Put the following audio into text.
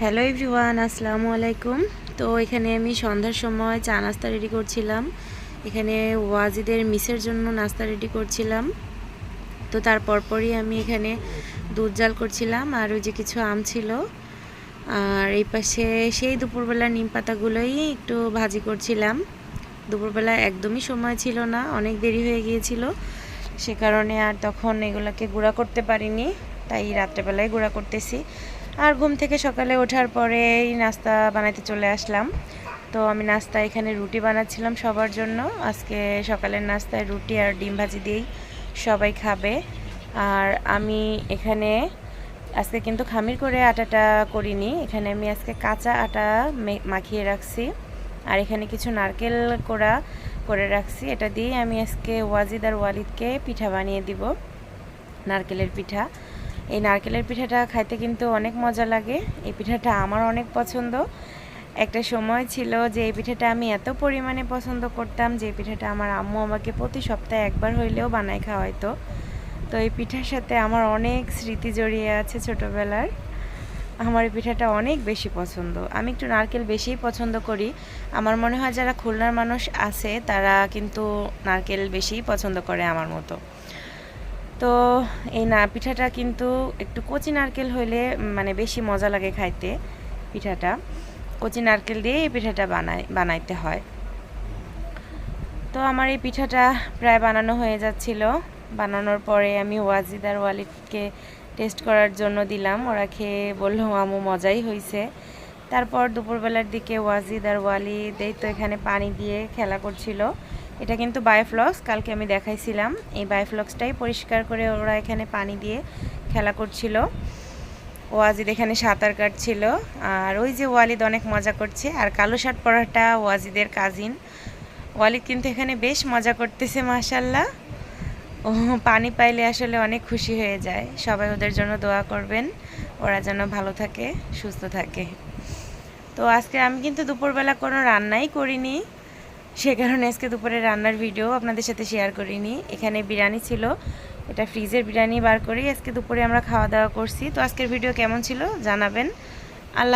Hello everyone আসসালামু আলাইকুম তো এখানে আমি সন্ধ্যার সময় চা নাস্তা রেডি করছিলাম। এখানে ওয়াজিদের মিসের জন্য নাস্তা রেডি করছিলাম। তো তার পরপরই আমি এখানে দুধ জাল করছিলাম আর ওই যে কিছু আম ছিল। আর এই পাশে সেই দুপুরবেলা নিম পাতাগুলোই একটু ভাজি করছিলাম। দুপুরবেলা একদমই সময় ছিল না, অনেক দেরি হয়ে গিয়েছিল। সে কারণে আর তখন এগুলোকে গুঁড়া করতে পারিনি, তাই রাত্রেবেলায় গুঁড়া করতেছি। আর ঘুম থেকে সকালে ওঠার পরেই নাস্তা বানাইতে চলে আসলাম। তো আমি নাস্তা এখানে রুটি বানাচ্ছিলাম সবার জন্য। আজকে সকালের নাস্তায় রুটি আর ডিম ভাজি দিয়েই সবাই খাবে। আর আমি এখানে আজকে কিন্তু খামির করে আটাটা করিনি। এখানে আমি আজকে কাঁচা আটা মাখিয়ে রাখছি। আর এখানে কিছু নারকেল কোড়া করে রাখছি। এটা দিয়ে আমি আজকে ওয়াজিদ আর ওয়ালিদকে পিঠা বানিয়ে দিব, নারকেলের পিঠা। এই নারকেলের পিঠাটা খাইতে কিন্তু অনেক মজা লাগে। এই পিঠাটা আমার অনেক পছন্দ। একটা সময় ছিল যে এই পিঠাটা আমি এত পরিমাণে পছন্দ করতাম যে পিঠাটা আমার আম্মু আমাকে প্রতি সপ্তাহে একবার হইলেও বানায় খাওয়াইতো। তো এই পিঠার সাথে আমার অনেক স্মৃতি জড়িয়ে আছে ছোটোবেলার। আমার এই পিঠাটা অনেক বেশি পছন্দ। আমি একটু নারকেল বেশিই পছন্দ করি। আমার মনে হয় যারা খুলনার মানুষ আছে তারা কিন্তু নারকেল বেশিই পছন্দ করে আমার মতো। তো এই না, পিঠাটা কিন্তু একটু কচি নারকেল হইলে মানে বেশি মজা লাগে খাইতে পিঠাটা। কচি নারকেল দিয়ে এই পিঠাটা বানাই, বানাইতে হয়। তো আমার এই পিঠাটা প্রায় বানানো হয়ে যাচ্ছিল। বানানোর পরে আমি ওয়াজিদ আর ওয়ালিদকে টেস্ট করার জন্য দিলাম। ওরা খেয়ে বলল আমু মজাই হয়েছে তারপর দুপুরবেলার দিকে ওয়াজিদ আর ওয়ালিদ এই তো এখানে পানি দিয়ে খেলা করছিল। এটা কিন্তু বায়োফ্লক্স কালকে আমি দেখাইছিলাম। এই বায়োফ্লক্সটাই পরিষ্কার করে ওরা এখানে পানি দিয়ে খেলা করছিল। ওয়াজিদ এখানে সাঁতার কাটছিল। আর ওই যে ওয়ালিদ অনেক মজা করছে। আর কালো শার্ট পরাটা ওয়াজিদের কাজিন ওয়ালিদ কিন্তু এখানে বেশ মজা করতেছে মাশাল্লাহ ও, পানি পাইলে আসলে অনেক খুশি হয়ে যায়। সবাই ওদের জন্য দোয়া করবেন। ওরা যেন ভালো থাকে, সুস্থ থাকে। তো আজকে আমি কিন্তু দুপুরবেলা কোনো রান্নাই করিনি। সে কারণে আজকে দুপুরে রান্নার ভিডিও আপনাদের সাথে শেয়ার করিনি। এখানে বিরিয়ানি ছিল, এটা ফ্রিজের বিরিয়ানি বার করেই আজকে দুপুরে আমরা খাওয়া দাওয়া করছি। তো আজকের ভিডিও কেমন ছিল জানাবেন।